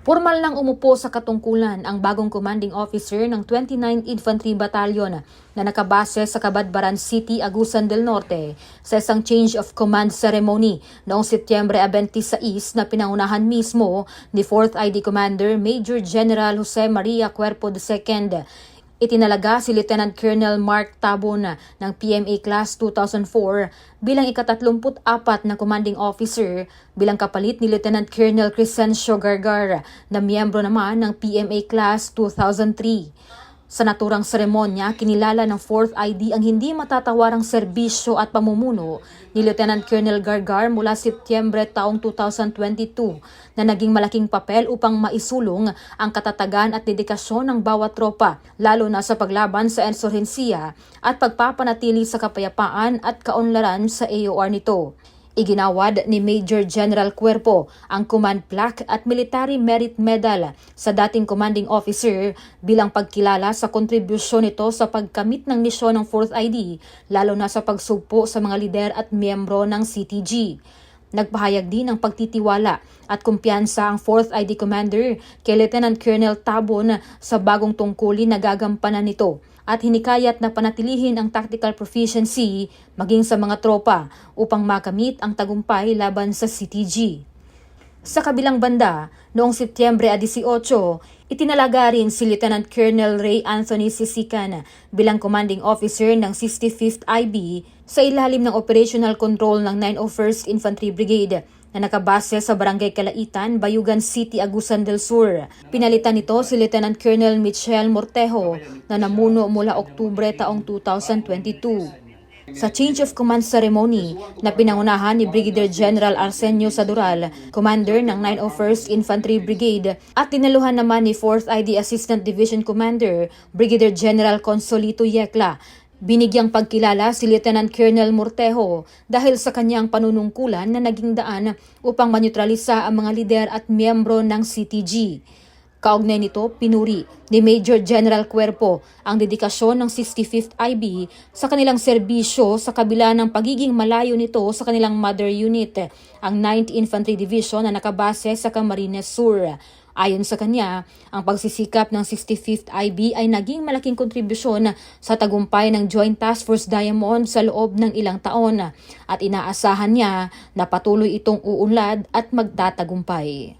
Formal nang umupo sa katungkulan ang bagong commanding officer ng 29th Infantry Battalion na nakabase sa Cabadbaran City, Agusan del Norte sa isang change of command ceremony noong Setyembre 26 na pinangunahan mismo ni 4th ID Commander Major General Jose Maria Cuerpo II. Itinalaga si Lieutenant Colonel Mark Tabon ng PMA Class 2004 bilang ikatatlumput-apat na commanding officer bilang kapalit ni Lieutenant Colonel Crescencio Gargar na miyembro naman ng PMA Class 2003. Sa naturang seremonya, kinilala ng 4th ID ang hindi matatawarang serbisyo at pamumuno ni Lieutenant Colonel Gargar mula Setyembre taong 2022 na naging malaking papel upang maisulong ang katatagan at dedikasyon ng bawat tropa, lalo na sa paglaban sa insurhensiya at pagpapanatili sa kapayapaan at kaunlaran sa AOR nito. Iginawad ni Major General Cuerpo ang Command Plaque at Military Merit Medal sa dating commanding officer bilang pagkilala sa kontribusyon nito sa pagkamit ng misyon ng 4th ID lalo na sa pagsugpo sa mga lider at miyembro ng CTG. Nagpahayag din ng pagtitiwala at kumpiyansa ang 4th ID Commander kay Lieutenant Colonel Tabon sa bagong tungkulin na gagampanan nito at hinikayat na panatilihin ang tactical proficiency maging sa mga tropa upang makamit ang tagumpay laban sa CTG. Sa kabilang banda, noong Setyembre 18, itinalaga rin si Lieutenant Colonel Ray Anthony Sisikan bilang commanding officer ng 65th IB sa ilalim ng operational control ng 901st Infantry Brigade na nakabase sa Barangay Kalaitan, Bayugan City, Agusan del Sur. Pinalitan nito si Lieutenant Colonel Michelle Mortejo na namuno mula Oktubre taong 2022. Sa change of command ceremony na pinangunahan ni Brigadier General Arsenio Sadural, commander ng 901st Infantry Brigade, at tinaluhan naman ni 4th ID Assistant Division Commander Brigadier General Consolito Yecla Binigyang pagkilala si Lieutenant Colonel Mortejo dahil sa kanyang panunungkulan na naging daan upang maneutralisa ang mga lider at miyembro ng CTG. Kaugnay nito, pinuri ni Major General Cuerpo ang dedikasyon ng 65th IB sa kanilang serbisyo sa kabila ng pagiging malayo nito sa kanilang mother unit, ang 9th Infantry Division na nakabase sa Camarines Sur. Ayon sa kanya, ang pagsisikap ng 65th IB ay naging malaking kontribusyon sa tagumpay ng Joint Task Force Diamond sa loob ng ilang taon at inaasahan niya na patuloy itong uunlad at magtatagumpay.